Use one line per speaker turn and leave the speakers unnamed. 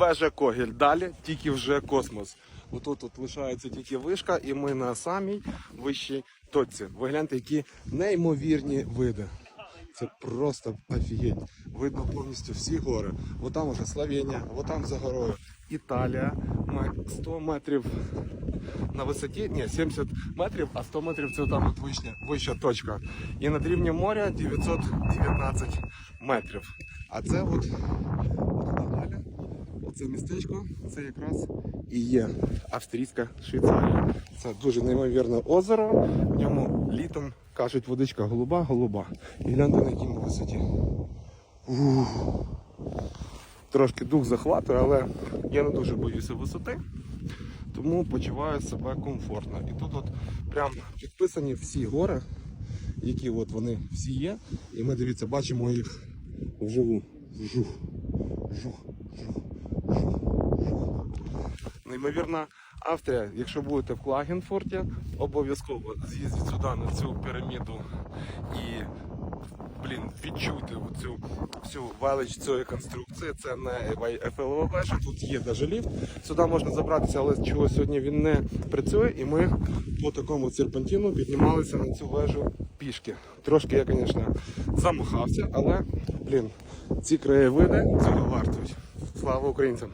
Вежа Когіль. Далі тільки вже космос. Отут тут лишається тільки вишка, і ми на самій вищій точці. Ви гляньте, які неймовірні види. Це просто офігеть. Видно повністю всі гори. От там уже Словенія, от там за горою Італія. Ми 100 метрів на висоті, ні, 70 метрів, а 100 метрів це там от вища, вища точка. І над рівнем моря 919 метрів. А це от, оце містечко, це якраз і є австрійська Швейцарія. Це дуже неймовірне озеро. В ньому літом кажуть водичка голуба, голуба. І гляньте на якій висоті. Ух. Трошки дух захватує, але я не дуже боюся висоти тому почуваю себе комфортно. І тут от прям підписані всі гори, які от вони всі є. І ми дивіться, бачимо їх вживу. Жух, жух, жух. Неймовірна Австрія, якщо будете в Клагенфорті, обов'язково з'їздіть сюди на цю піраміду і блін, відчуйте цю всю велич цієї конструкції. Це не ФЛО вежа, тут є навіть ліфт. Сюди можна забратися, але чого сьогодні він не працює. І ми по такому серпантину піднімалися на цю вежу пішки. Трошки я, звісно, замахався, але блін, ці краєвиди цього вартують. Слава українцям!